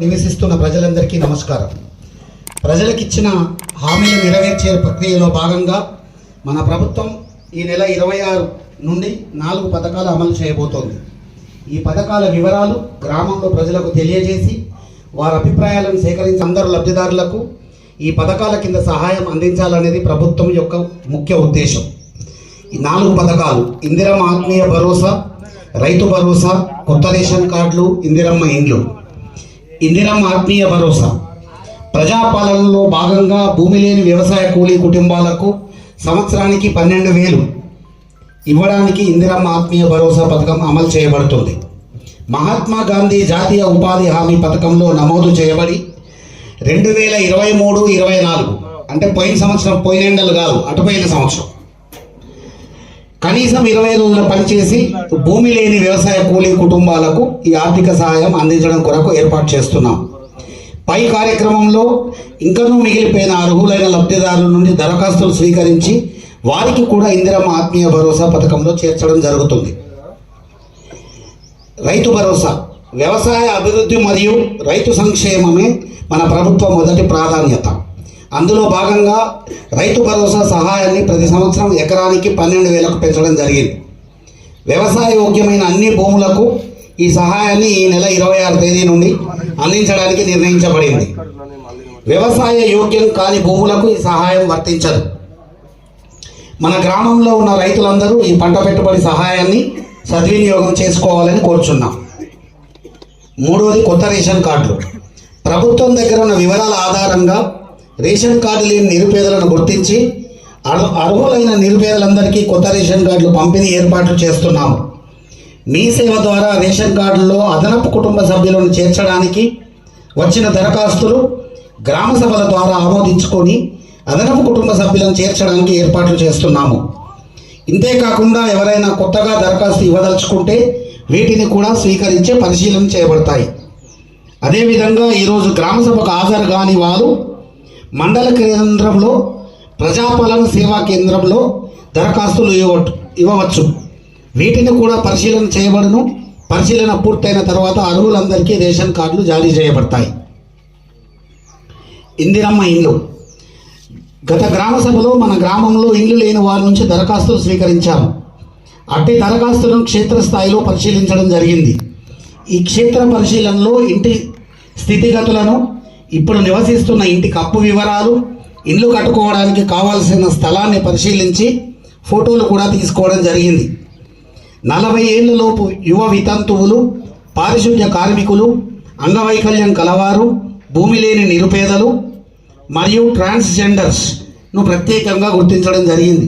నివసిస్తున్న ప్రజలందరికీ నమస్కారం. ప్రజలకిచ్చిన హామీలు నెరవేర్చే ప్రక్రియలో భాగంగా మన ప్రభుత్వం ఈ నెల ఇరవై ఆరు నుండి నాలుగు పథకాలు అమలు చేయబోతోంది. ఈ పథకాల వివరాలు గ్రామంలో ప్రజలకు తెలియజేసి వారి అభిప్రాయాలను సేకరించి అందరు లబ్ధిదారులకు ఈ పథకాల కింద సహాయం అందించాలనేది ప్రభుత్వం యొక్క ముఖ్య ఉద్దేశం. ఈ నాలుగు పథకాలు ఇందిరమ్మ ఆత్మీయ భరోసా రైతు భరోసా కొత్త రేషన్ కార్డులు ఇందిరమ్మ ఇండ్లు. ఇందిరమ్మ ఆత్మీయ భరోసా. ప్రజాపాలనలో భాగంగా భూమి లేని వ్యవసాయ కూలీ కుటుంబాలకు సంవత్సరానికి పన్నెండు వేలు ఇవ్వడానికి ఇందిరమ్మ ఆత్మీయ భరోసా పథకం అమలు చేయబడుతుంది. మహాత్మా గాంధీ జాతీయ ఉపాధి హామీ పథకంలో నమోదు చేయబడి రెండు వేల ఇరవై మూడు ఇరవై నాలుగు అంటే పోయిన సంవత్సరం పోయిన ఎండలు కాదు అటుపోయిన సంవత్సరం. కనీసం ఇరవై రోజుల పనిచేసి భూమి లేని వ్యవసాయ కూలీ కుటుంబాలకు ఈ ఆర్థిక సహాయం అందించడం కొరకు ఏర్పాటు చేస్తున్నాం. పై కార్యక్రమంలో ఇంకనూ మిగిలిపోయిన అర్హులైన లబ్ధిదారుల నుండి దరఖాస్తులు స్వీకరించి వారికి కూడా ఇందిరమ్మ ఆత్మీయ భరోసా పథకంలో చేర్చడం జరుగుతుంది. రైతు భరోసా వ్యవసాయ అభివృద్ధి మరియు రైతు సంక్షేమమే మన ప్రభుత్వ మొదటి ప్రాధాన్యత. అందులో భాగంగా రైతు భరోసా సహాయాన్ని ప్రతి సంవత్సరం ఎకరానికి పన్నెండు వేలకు పెంచడం జరిగింది. వ్యవసాయ యోగ్యమైన అన్ని భూములకు ఈ సహాయాన్ని ఈ నెల ఇరవై ఆరు తేదీ నుండి అందించడానికి నిర్ణయించబడింది. వ్యవసాయ యోగ్యం కాని భూములకు ఈ సహాయం వర్తించదు. మన గ్రామంలో ఉన్న రైతులందరూ ఈ పంట పెట్టుబడి సహాయాన్ని సద్వినియోగం చేసుకోవాలని కోరుచున్నాం. మూడవది కొత్త రేషన్ కార్డులు. ప్రభుత్వం దగ్గర ఉన్న వివరాల ఆధారంగా రేషన్ కార్డు లేని నిరుపేదలను గుర్తించి అర్హులైన నిరుపేదలందరికీ కొత్త రేషన్ కార్డులు పంపిణీ ఏర్పాట్లు చేస్తున్నాము. మీ సేవ ద్వారా రేషన్ కార్డుల్లో అదనపు కుటుంబ సభ్యులను చేర్చడానికి వచ్చిన దరఖాస్తులు గ్రామ సభల ద్వారా ఆమోదించుకొని అదనపు కుటుంబ సభ్యులను చేర్చడానికి ఏర్పాట్లు చేస్తున్నాము. ఇంతే కాకుండా ఎవరైనా కొత్తగా దరఖాస్తు ఇవ్వదలుచుకుంటే వీటిని కూడా స్వీకరించే పరిశీలన చేయబడతాయి. అదేవిధంగా ఈరోజు గ్రామ సభకు హాజరు కాని వారు మండల కేంద్రంలో ప్రజాపాలన సేవా కేంద్రంలో దరఖాస్తులు ఇవ్వవచ్చు ఇవ్వవచ్చు. వీటిని కూడా పరిశీలన చేయబడును. పరిశీలన పూర్తయిన తర్వాత అర్హులందరికీ రేషన్ కార్డులు జారీ చేయబడతాయి. ఇందిరమ్మ ఇల్లు. గత గ్రామ సభలో మన గ్రామంలో ఇల్లు లేని వారి నుంచి దరఖాస్తులు స్వీకరించాము. అట్టి దరఖాస్తులను క్షేత్రస్థాయిలో పరిశీలించడం జరిగింది. ఈ క్షేత్ర పరిశీలనలో ఇంటి స్థితిగతులను ఇప్పుడు నివసిస్తున్న ఇంటి కప్పు వివరాలు ఇల్లు కట్టుకోవడానికి కావాల్సిన స్థలాన్ని పరిశీలించి ఫోటోలు కూడా తీసుకోవడం జరిగింది. నలభై ఏళ్ళలోపు యువ వితంతువులు పారిశుద్ధ్య కార్మికులు అంగవైకల్యం కలవారు భూమి లేని నిరుపేదలు మరియు ట్రాన్స్జెండర్స్ను ప్రత్యేకంగా గుర్తించడం జరిగింది.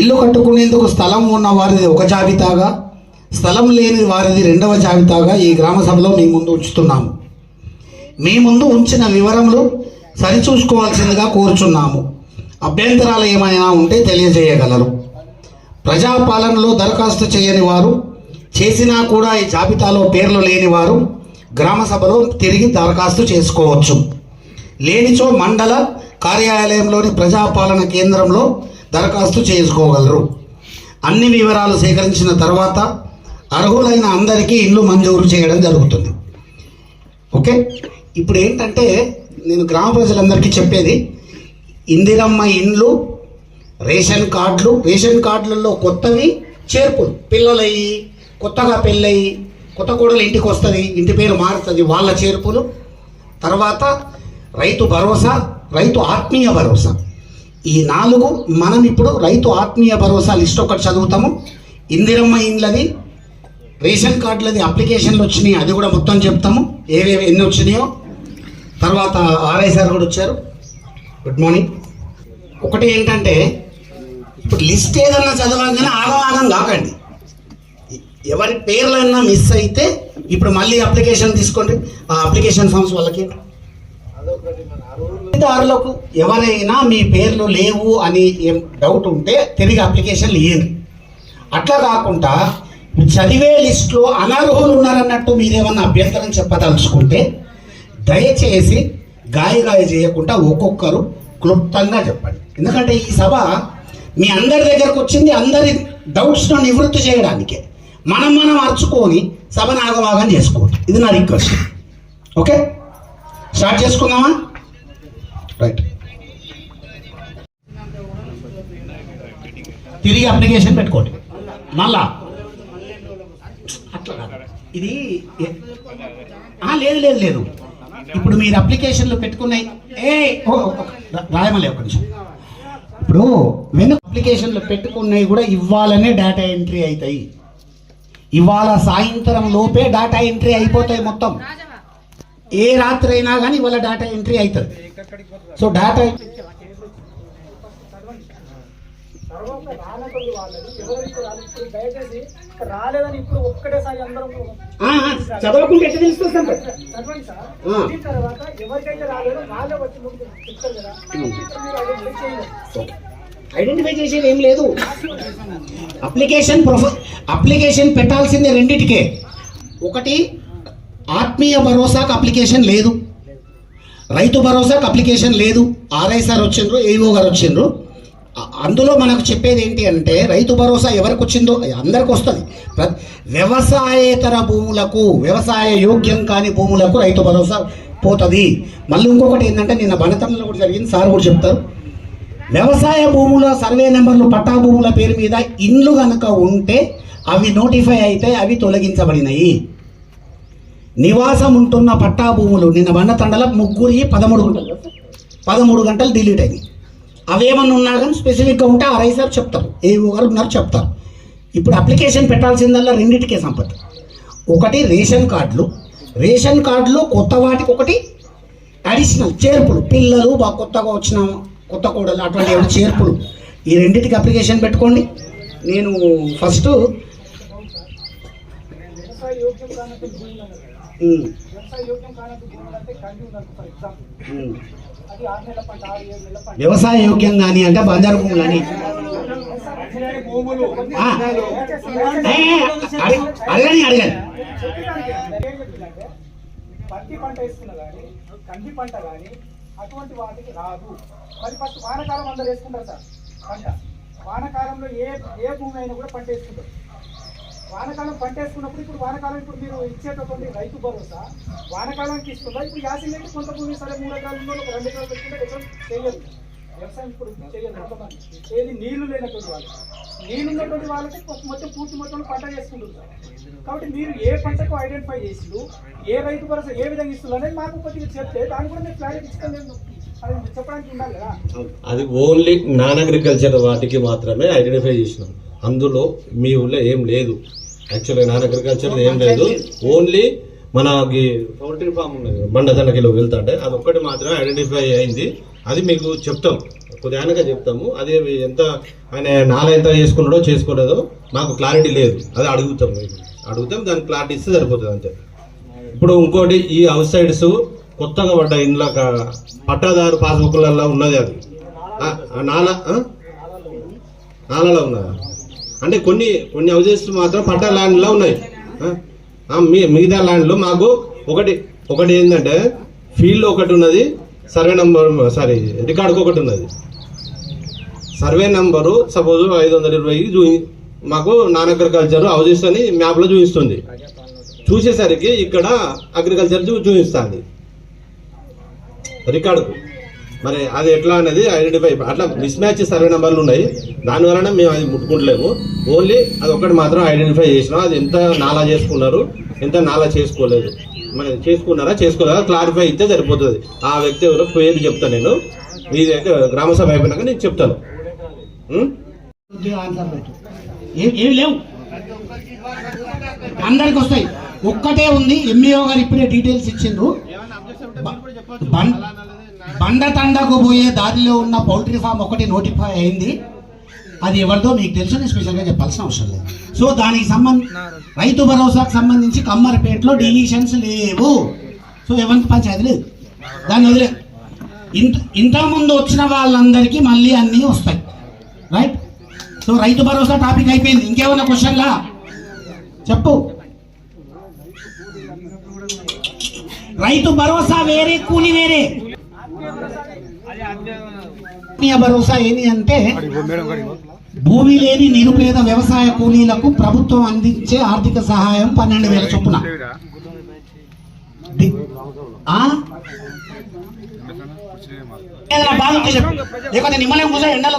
ఇల్లు కట్టుకునేందుకు స్థలం ఉన్న వారిది ఒక జాబితాగా స్థలం లేని వారిది రెండవ జాబితాగా ఈ గ్రామ సభలో మీ ముందు ఉంచుతున్నాము. మీ ముందు ఉంచిన వివరములు సరిచూసుకోవాల్సిందిగా కోరుచున్నాము. అభ్యంతరాలు ఏమైనా ఉంటే తెలియజేయగలరు. ప్రజాపాలనలో దరఖాస్తు చేయని వారు చేసినా కూడా ఈ జాబితాలో పేర్లు లేని వారు గ్రామ సభలో తిరిగి దరఖాస్తు చేసుకోవచ్చు. లేనిచో మండల కార్యాలయంలోని ప్రజాపాలన కేంద్రంలో దరఖాస్తు చేసుకోగలరు. అన్ని వివరాలు సేకరించిన తర్వాత అర్హులైన అందరికీ ఇల్లు మంజూరు చేయడం జరుగుతుంది. ఓకే? ఇప్పుడు ఏంటంటే నేను గ్రామ ప్రజలందరికీ చెప్పేది ఇందిరమ్మ ఇండ్లు రేషన్ కార్డులు రేషన్ కార్డులలో కొత్తవి చేర్పులు. పిల్లలయ్యి కొత్తగా పెళ్ళయి కొత్త కూడలు ఇంటికి వస్తుంది ఇంటి పేరు మారుతుంది వాళ్ళ చేర్పులు. తర్వాత రైతు భరోసా రైతు ఆత్మీయ భరోసా. ఈ నాలుగు మనం ఇప్పుడు రైతు ఆత్మీయ భరోసా లిస్ట్ ఒకటి చదువుతాము. ఇందిరమ్మ ఇండ్లది రేషన్ కార్డులది అప్లికేషన్లు వచ్చినాయి అది కూడా మొత్తం చెప్తాము. ఏవేవి ఎన్ని వచ్చినాయో. తర్వాత ఆర్ఐ సార్ కూడా వచ్చారు. గుడ్ మార్నింగ్ ఒకటి ఏంటంటే ఇప్పుడు లిస్ట్ ఏదన్నా చదవగానే ఆగం కాకండి. ఎవరి పేర్లన్నా మిస్ అయితే ఇప్పుడు మళ్ళీ అప్లికేషన్ తీసుకోండి. ఆ అప్లికేషన్ ఫామ్స్ వాళ్ళకి. దారులకు ఎవరైనా మీ పేర్లు లేవు అని ఏం డౌట్ ఉంటే తిరిగి అప్లికేషన్లు ఇవ్వండి అట్లా కాకుండా చదివే లిస్టులో అనర్హులు ఉన్నారన్నట్టు మీరేమన్నా అభ్యంతరం చెప్పదలుచుకుంటే దయచేసి గాయ గాయ చేయకుండా ఒక్కొక్కరు క్లుప్తంగా చెప్పండి. ఎందుకంటే ఈ సభ మీ అందరి దగ్గరకు వచ్చింది అందరి డౌట్స్ను నివృత్తి చేయడానికే. మనం మనం అరుచుకొని సభను ఆగమాగం చేసుకోవద్దు ఇది నా రిక్వెస్ట్ ఓకే? స్టార్ట్ చేసుకుందామా? రైట్. తిరిగి అప్లికేషన్ పెట్టుకోండి. మళ్ళా. అట్లా ఇది లేదు లేదు లేదు. ఇప్పుడు మీరు అప్లికేషన్లు పెట్టుకున్నాయి. ఏ రాయమలే ఒక నిమిషం. ఇప్పుడు వెనుక అప్లికేషన్లు పెట్టుకున్నవి కూడా ఇవ్వాలనే డేటా ఎంట్రీ అవుతాయి. ఇవాళ సాయంత్రం లోపే డేటా ఎంట్రీ అయిపోతాయి మొత్తం. ఏ రాత్రి అయినా కానీ ఇవాళ డేటా ఎంట్రీ అవుతుంది. సో డేటా తర్వాత ఇప్పుడు దయచేసి రాలేదని ఇప్పుడు ఒక్కటేసారి అందరం ఎట్లా తెలుస్తుంది అంటే చదవండి సార్. దీని తర్వాత ఎవరికైతే రాలేదో వాళ్ళే వచ్చి ముందు చెప్తారు కదా. ఐడెంటిఫై చేసేది ఏం లేదు. అప్లికేషన్ ప్రొఫ అప్లికేషన్ పెట్టాల్సిందే రెండిటికే. ఒకటి ఆత్మీయ భరోసాకు అప్లికేషన్ లేదు. రైతు భరోసాకు అప్లికేషన్ లేదు. ఆర్ఐ సార్ వచ్చిండ్రు ఏఓ గారు వచ్చిండ్రు. అందులో మనకు చెప్పేది ఏంటి అంటే రైతు భరోసా ఎవరికి వచ్చిందో అందరికి వస్తుంది వ్యవసాయేతర భూములకు వ్యవసాయ యోగ్యం కాని భూములకు రైతు భరోసా పోతుంది. మళ్ళీ ఇంకొకటి ఏంటంటే నిన్న బనతంలో కూడా జరిగింది సార్ కూడా చెప్తారు. వ్యవసాయ భూముల సర్వే నెంబర్లు పట్టా భూముల పేరు మీద ఇండ్లు కనుక ఉంటే అవి నోటిఫై అయితే అవి తొలగించబడినాయి. నివాసం ఉంటున్న పట్టా భూములు నిన్న బండతండల ముగ్గురి పదమూడు గంటలు పదమూడు గంటలు డిలీట్ అయింది. అవేమన్నా ఉన్నా కానీ స్పెసిఫిక్గా ఉంటే ఆ రైసార్ చెప్తారు. ఏ గారు ఉన్నారు చెప్తారు. ఇప్పుడు అప్లికేషన్ పెట్టాల్సిందల్లా రెండింటికే సంపద ఒకటి రేషన్ కార్డులు. రేషన్ కార్డులో కొత్త వాటికి ఒకటి అడిషనల్ చేర్పులు. పిల్లలు బా కొత్తగా వచ్చిన కొత్త కోడలు అటువంటి ఏమైనా చేర్పులు. ఈ రెండింటికి అప్లికేషన్ పెట్టుకోండి. నేను ఫస్ట్ వ్యవసాయ వ్యవసాయ యోగ్యం అంటే కానీ అంటే బంజారు భూములు అని అడగని అడగని. పత్తి పంట వేసుకున్న కానీ కంది పంట కానీ అటువంటి వాటికి రాదు. మరి ఫస్ట్ వానకాలం అందరు వేసుకుంటారు సార్ పంట. వానకాలంలో ఏ ఏ భూమి అయినా కూడా పంట వేసుకుంటారు. వానకాలం పంట వేసుకున్నప్పుడు ఇప్పుడు వానకాలం ఇప్పుడు మీరు ఇచ్చేటటువంటి రైతు భరోసా వానకాలానికి ఇస్తుందా? ఇప్పుడు యాసింగ్ కొంత భూమి సరే మూడు ఎకరాలు ఒక రెండు ఎకరాలు పెట్టుకుంటే ఎకరం చేయలేదు. వ్యవసాయం ఇప్పుడు చేయలేదు కొంతమంది ఏది నీళ్ళు లేనటువంటి వాళ్ళు నీళ్ళు ఉన్నటువంటి వాళ్ళకి మొత్తం పూర్తి మొత్తం పంట చేసుకుంటున్నారు కాబట్టి మీరు ఏ పంటకు ఐడెంటిఫై చేసిండు ఏ రైతు భరోసా ఏ విధంగా ఇస్తుంది అనేది మాకు కొద్దిగా చెప్తే దాని కూడా మీరు క్లారిటీ ఇస్తాం లేదు అది చెప్పడానికి ఉండాలి కదా. అది ఓన్లీ నాన్ అగ్రికల్చర్ వాటికి మాత్రమే ఐడెంటిఫై చేసినాం. అందులో మీ ఊళ్ళో ఏం లేదు. యాక్చువల్గా నాన్ అగ్రికల్చర్ ఏం లేదు. ఓన్లీ మన పౌల్ట్రీ ఫామ్ ఉన్నది. బండదండకిలో వెళ్తాంటే అది ఒక్కటి మాత్రమే ఐడెంటిఫై అయింది. అది మీకు చెప్తాం. కొద్దిగా చెప్తాము. అది ఎంత ఆయన నాల ఎంత చేసుకున్నాడో చేసుకోలేదో మాకు క్లారిటీ లేదు. అది అడుగుతాం మీకు. అడుగుతాం దానికి క్లారిటీ ఇస్తే సరిపోతుంది అంతే. ఇప్పుడు ఇంకోటి ఈ అవుట్ సైడ్స్ కొత్తగా పడ్డ ఇండ్ల క- పట్టాదారు పాస్బుక్లలో ఉన్నది అది. నాల? నాలలో ఉన్నదా అంటే కొన్ని కొన్ని హౌజెస్ మాత్రం పట్టా ల్యాండ్లో ఉన్నాయి. మీ- మిగతా ల్యాండ్లో మాకు ఒకటి ఒకటి ఏంటంటే ఫీల్డ్ ఒకటి ఉన్నది సర్వే నంబర్ సారీ రికార్డుకు ఒకటి ఉన్నది. సర్వే నంబరు సపోజ్ ఐదు వందల ఇరవై చూపి మాకు నాన్ అగ్రికల్చర్ హౌజెస్ అని మ్యాప్లో చూపిస్తుంది. చూసేసరికి ఇక్కడ అగ్రికల్చర్ చూ చూపిస్తుంది. రికార్డుకు మరి అది ఎట్లా అనేది ఐడెంటిఫై అట్లా మిస్ మ్యాచ్ సర్వే నెంబర్లు ఉన్నాయి దానివలన మేము అది ముట్టుకుంటలేము. ఓన్లీ అది ఒక్కటి మాత్రం ఐడెంటిఫై చేసినాం. అది ఎంత నాలా చేసుకున్నారు ఎంత నాలా చేసుకోలేదు. మరి చేసుకున్నారా చేసుకోలేదా? క్లారిఫై ఇస్తే సరిపోతుంది. ఆ వ్యక్తి ఎవరో పేరు చెప్తాను నేను. మీది అయితే గ్రామ సభ అయిపోయినాక నేను చెప్తాను. ఏం ఏమి లేవు. అందరికి వస్తాయి. ఒక్కటే ఉంది. ఎంఈఓ గారు ఇప్పుడే డీటెయిల్స్ ఇచ్చిండ్రు. బం- బండతండకు పోయే దారిలో ఉన్న పౌల్ట్రీ ఫామ్ ఒకటి నోటిఫై అయింది. అది ఎవరిదో మీకు తెలుసు నేను స్పెషల్గా చెప్పాల్సిన అవసరం లేదు. సో దానికి సంబంధ రైతు భరోసాకు సంబంధించి కమ్మరిపేటలో డిలీషన్స్ లేవు. సో ఎవరికి పంచాయతీ లేదు. దాన్ని వదిలే. ఇంత ఇంతకుముందు వచ్చిన వాళ్ళందరికీ మళ్ళీ అన్నీ వస్తాయి. Right so Rythu Bharosa topic అయిపోయింది. ఇంకేమన్నా క్వశ్చన్లా చెప్పు. రైతు భరోసా వేరే కూలి వేరే. భరోసా ఏంటి అంటే భూమి లేని నిరుపేద వ్యవసాయ కూలీలకు ప్రభుత్వం అందించే ఆర్థిక సహాయం పన్నెండు వేల చొప్పున. నిమ్మలే కూర్చో ఎండలో